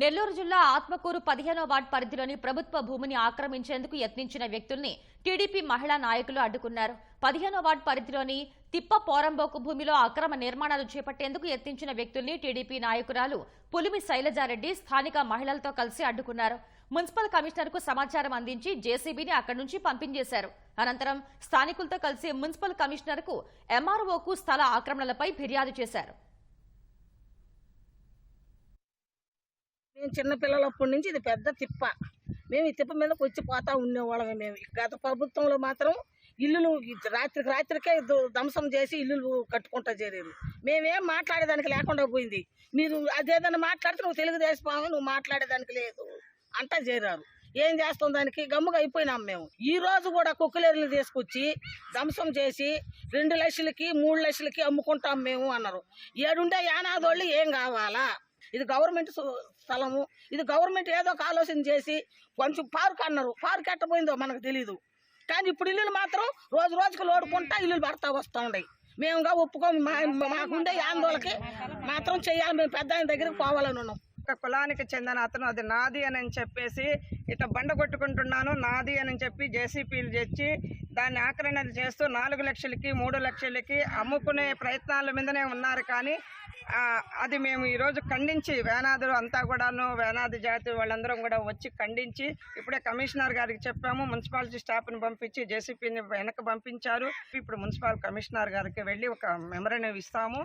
నెల్లూరు జిల్లా ఆత్మకూరు పదిహేనో వార్డు పరిధిలోని ప్రభుత్వ భూమిని ఆక్రమించేందుకు యత్నించిన వ్యక్తుల్ని టీడీపీ మహిళా నాయకులు అడ్డుకున్నారు. పదిహేనో వార్డు పరిధిలోని తిప్ప పోరంబోకు భూమిలో అక్రమ నిర్మాణాలు చేపట్టేందుకు యత్నించిన వ్యక్తుల్ని టీడీపీ నాయకురాలు పులిమి శైలజారెడ్డి స్థానిక మహిళలతో కలిసి అడ్డుకున్నారు. మున్సిపల్ కమిషనర్కు సమాచారం అందించి జేసీబీని అక్కడి నుంచి పంపించేశారు. అనంతరం స్థానికులతో కలిసి మున్సిపల్ కమిషనర్కు ఎంఆర్ఓకు స్థల ఆక్రమణలపై ఫిర్యాదు చేశారు. మేము చిన్నపిల్లలప్పటి నుంచి ఇది పెద్ద తిప్ప. మేము ఈ తిప్ప మీదకి వచ్చి పోతా ఉండేవాళ్ళమే మేము. గత ప్రభుత్వంలో మాత్రం ఇల్లులు రాత్రికి రాత్రికే ధ్వంసం చేసి ఇల్లులు కట్టుకుంటా చేరేది. మేమేం మాట్లాడేదానికి లేకుండా పోయింది. మీరు అదేదన్నా మాట్లాడితే నువ్వు తెలుగుదేశం నువ్వు మాట్లాడేదానికి లేదు. అంటా చేరారు. ఏం చేస్తాం దానికి? గమ్ముగా అయిపోయినాం మేము. ఈ రోజు కూడా కుక్కలేరులు తీసుకొచ్చి ధ్వంసం చేసి రెండు లక్షలకి మూడు లక్షలకి అమ్ముకుంటాం మేము అన్నారు. ఏడుండే యానాదోళ్ళు ఏం కావాలా? ఇది గవర్నమెంట్ స్థలము. ఇది గవర్నమెంట్ ఏదో ఒక ఆలోచన చేసి కొంచెం పార్క్ అన్నారు. పార్క్ ఎట్టపోయిందో మనకు తెలీదు. కానీ ఇప్పుడు ఇల్లులు మాత్రం రోజు రోజుకి లోడుకుంటా ఇల్లులు పడతా వస్తూ ఉన్నాయి. మేముగా ఒప్పుకోము. మా మాకుండే ఆందోళనకి మాత్రం చేయాలి మేము పెద్ద ఆయన దగ్గరికి పోవాలని ఉన్నాం. ఒక కులానికి చెందిన అతను అది నాది అని చెప్పేసి ఇట్లా బండ కొట్టుకుంటున్నాను నాది అని చెప్పి జేసీపీలు తెచ్చి దాన్ని ఆక్రమణ చేస్తూ నాలుగు లక్షలకి మూడు లక్షలకి అమ్ముకునే ప్రయత్నాల మీదనే ఉన్నారు కానీ అది మేము ఈరోజు ఖండించి వేనాదులు అంతా కూడాను వేనాది జాతి వాళ్ళందరం కూడా వచ్చి ఖండించి ఇప్పుడే కమిషనర్ గారికి చెప్పాము మున్సిపాలిటీ స్టాఫ్ని పంపించి జేసీపీని వెనక్కి పంపించారు. ఇప్పుడు మున్సిపల్ కమిషనర్ గారికి వెళ్ళి ఒక మెమరీని ఇస్తాము.